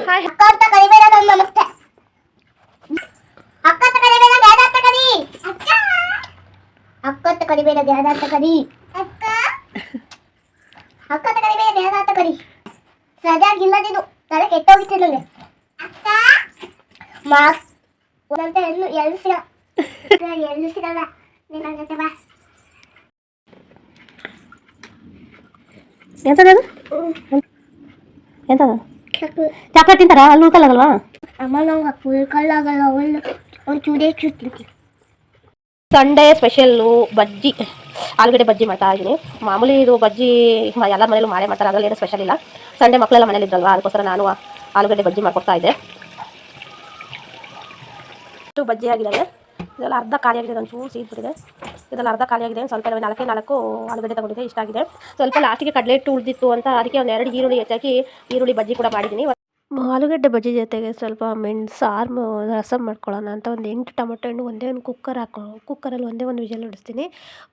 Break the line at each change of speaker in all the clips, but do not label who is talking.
Hi.
ಅಕ್ಕ ಅಂತ ಕರಿಬೇಡ ನನ್ನ ಮತ್ತೆ ಅಕ್ಕ ಅಂತ ಕರಿಬೇಡ ಡ್ಯಾಡ ಅಂತ ಕರಿ. ಅಕ್ಕ. ಅಕ್ಕ ಅಂತ ಕರಿಬೇಡ ಡ್ಯಾಡ ಅಂತ ಕರಿ. ಅಕ್ಕ. ಅಕ್ಕ ಅಂತ ಕರಿಬೇಡ ಡ್ಯಾಡ ಅಂತ ಕರಿ. ಸರಿಯಾಗಿಲ್ಲದಿದು ತಲೆ ಕೆಟ್ಟೋಗಿತ್ತು ನನಗೆ ಅಕ್ಕ. ಮಾಸ್ ಒಂದಂತ ಎಳ್ಳು ಎಳ್ಳು ಸಿಗ ಎಳ್ಳು ಸಿಗಲ್ಲ ನಿನ್ನ ಜೊತೆ ಬಾ.
ಎಂತದ ಎಂತದ ಚಾಕ್ಲೇಟ್. ತಿಂತಾರ? ಅಲ್ಲಿ ಉಳ್ಕಲ್ಲಾಗಲ್ವಾ
ಅಮ್ಮ ನಂಗೆ
ಸಂಡೇ ಸ್ಪೆಷಲ್ಲು ಬಜ್ಜಿ ಆಲೂಗಡ್ಡೆ ಬಜ್ಜಿ ಮಾಡ್ತಾ ಇದ್ದೀನಿ. ಮಾಮೂಲಿ ಇದು ಬಜ್ಜಿ ಎಲ್ಲ ಮನೇಲೂ ಮಾಡೇ ಮಾಡ್ತಾರೆ ಅದರಲ್ಲಿ ಏನೂ ಸ್ಪೆಷಲ್ ಇಲ್ಲ. ಸಂಡೇ ಮಕ್ಕಳೆಲ್ಲ ಮನೇಲಿ ಇದ್ರಲ್ವಾ ಅದಕ್ಕೋಸ್ಕರ ನಾನು ಆಲೂಗಡ್ಡೆ ಬಜ್ಜಿ ಮಾಡ್ಕೊಡ್ತಾ ಇದ್ದೆ. ಇಷ್ಟು ಬಜ್ಜಿ ಆಗಿದ್ದಾವೆ ಇದೆಲ್ಲ ಅರ್ಧ ಖಾಲಿ ಆಗಿದೆ ಒಂದು ಚೂರು ಸೀದ್ಬಿಟ್ಟಿದೆ ಇದೆಲ್ಲ ಅರ್ಧ ಖಾಲಿಯಾಗಿದೆ ಸ್ವಲ್ಪ ನಾಲ್ಕೇ ನಾಲ್ಕು ಆಲೂಗಡ್ಡೆ ತಗೊಂಡಿದ್ದೆ. ಇಷ್ಟ ಆಗಿದೆ. ಸ್ವಲ್ಪ ಲಾಸ್ಟಿಗೆ ಕಡಲೆ ಹಿಟ್ಟು ಉಳಿದಿತ್ತು ಅಂತ ಅದಕ್ಕೆ ಒಂದು ಎರಡು ಈರುಳ್ಳಿ ಹೆಚ್ಚಾಕಿ ಈರುಳ್ಳಿ ಬಜ್ಜಿ ಕೂಡ ಮಾಡಿದ್ದೀನಿ. ಆಲೂಗಡ್ಡೆ ಬಜ್ಜಿ ಜೊತೆಗೆ ಸ್ವಲ್ಪ ಮೆಣಸು, ಸಾರು ರಸಮ್ ಮಾಡ್ಕೊಳ್ಳೋಣ ಅಂತ ಒಂದು ಎಂಟು ಟೊಮೊಟೊ ಹಣ್ಣು, ಒಂದೇ ಒಂದು ಕುಕ್ಕರ್ ಹಾಕೋ ಕುಕ್ಕರಲ್ಲಿ ಒಂದೇ ಒಂದು ವಿಜಲ್ ಹೊಡಿಸ್ತೀನಿ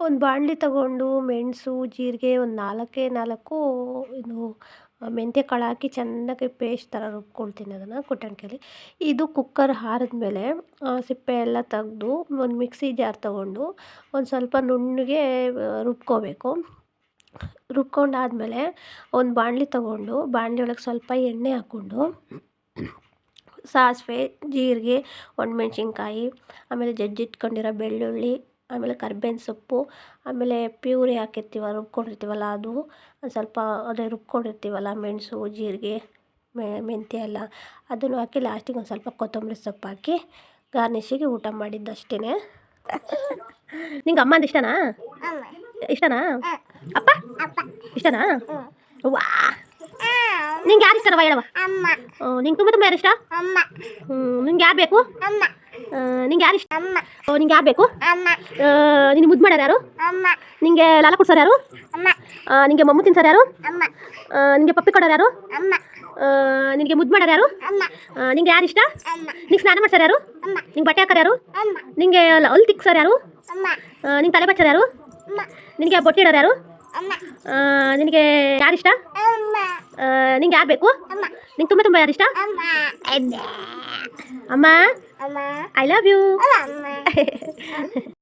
ಒಂದು ಬಾಣಲಿ ತಗೊಂಡು ಮೆಣಸು, ಜೀರಿಗೆ ಒಂದು ನಾಲ್ಕೇ ನಾಲ್ಕು, ಇದು, ಮೆಂತ್ಯ ಕಾಳು ಹಾಕಿ ಚೆನ್ನಾಗಿ ಪೇಸ್ಟ್ ಥರ ರುಬ್ಕೊಳ್ತೀನಿ ಅದನ್ನು ಕುಟ್ಟಣಿಕೆಯಲ್ಲಿ. ಇದು ಕುಕ್ಕರ್ ಹಾರಿದ್ಮೇಲೆ ಸಿಪ್ಪೆ ಎಲ್ಲ ತೆಗೆದು ಒಂದು ಮಿಕ್ಸಿ ಜಾರ್ ತಗೊಂಡು ಒಂದು ಸ್ವಲ್ಪ ನುಣ್ಣಗೆ ರುಬ್ಕೋಬೇಕು. ರುಬ್ಕೊಂಡಾದಮೇಲೆ ಒಂದು ಬಾಣಲಿ ತಗೊಂಡು ಬಾಣಲಿ ಒಳಗೆ ಸ್ವಲ್ಪ ಎಣ್ಣೆ ಹಾಕ್ಕೊಂಡು ಸಾಸಿವೆ ಜೀರಿಗೆ ಒಣಮೆಣ್ಸಿನ್ಕಾಯಿ ಆಮೇಲೆ ಜಜ್ಜಿಟ್ಕೊಂಡಿರೋ ಬೆಳ್ಳುಳ್ಳಿ ಆಮೇಲೆ ಕರ್ಬೇವಿನ ಸೊಪ್ಪು ಆಮೇಲೆ ಪ್ಯೂರಿ ಹಾಕಿರ್ತೀವಲ್ಲ ರುಬ್ಕೊಂಡಿರ್ತೀವಲ್ಲ ಅದು ಒಂದು ಸ್ವಲ್ಪ ಅದೇ ರುಬ್ಕೊಂಡಿರ್ತೀವಲ್ಲ ಮೆಣಸು ಜೀರಿಗೆ ಮೆಂತ್ಯ ಎಲ್ಲ ಅದನ್ನು ಹಾಕಿ ಲಾಸ್ಟಿಗೆ ಒಂದು ಸ್ವಲ್ಪ ಕೊತ್ತಂಬರಿ ಸೊಪ್ಪು ಹಾಕಿ ಗಾರ್ನಿಷಿಗೆ ಊಟ ಮಾಡಿದ್ದಷ್ಟೇ ನಿಂಗೆ ಅಮ್ಮ ಅಂದ್ರೆ ಇಷ್ಟನಾ? ಇಷ್ಟನಾ ಅಪ್ಪ ಇಷ್ಟನಾ? ವಾ ನಿಂಗೆ ಯಾರು ಇಷ್ಟನವ ಹೇಳವ
ಅಮ್ಮ.
ನಿಂಗೆ ತುಂಬ ತುಂಬ ಯಾರು ಇಷ್ಟ?
ಅಮ್ಮ.
ನಿಂಗೆ ಯಾರು ಬೇಕು?
ಅಮ್ಮ.
ನಿಂಗೆ ಯಾರು ಇಷ್ಟ?
ಅಮ್ಮ.
ನಿಂಗೆ ಯಾರು ಬೇಕು?
ಅಮ್ಮ.
ನಿನ್ನ ಮುದ್ದು ಮಾಡ್ಯಾರ ಯಾರು?
ಅಮ್ಮ.
ನಿಂಗೆ ಲಾಲ ಕೊಡ್ಸಾರ ಯಾರು?
ಅಮ್ಮ.
ನಿಂಗೆ ಮಮ್ಮು ತಿನ್ಸಾರ ಯಾರು?
ಅಮ್ಮ.
ನಿಂಗೆ ಪಪ್ಪಿ ಕೊಡೋರು ಯಾರು?
ಅಮ್ಮ.
ನಿನಗೆ ಮುದ್ದು ಮಾಡ್ಯಾರ ಯಾರು? ನಿಂಗೆ ಯಾರು ಇಷ್ಟ? ನಿಂಗೆ ಸ್ನಾನ ಮಾಡ್ಸಾರ ಯಾರು? ನಿಂಗೆ ಬಟ್ಟೆ ಹಾಕಾರ ಯಾರು? ನಿಂಗೆ ಅಲ್ಲಿ ತಿಕ್ಸಾರ ಯಾರು? ನಿಂಗೆ ತಲೆ ಬಚ್ಚಾರ ಯಾರು? ನಿನಗೆ ಬೊಟ್ಟಿಡೋರು ಯಾರು? ನಿನಗೆ ಯಾರು ಇಷ್ಟ
ಅಮ್ಮ
ನಿಂಗೆ ಯಾರು ಬೇಕು?
ಅಮ್ಮ
ನಿಂಗೆ ತುಂಬ ತುಂಬ ಯಾರು ಇಷ್ಟ
ಅಮ್ಮ
ಅಮ್ಮ
ಅಮ್ಮ
ಐ ಲವ್ ಯು
ಅಮ್ಮ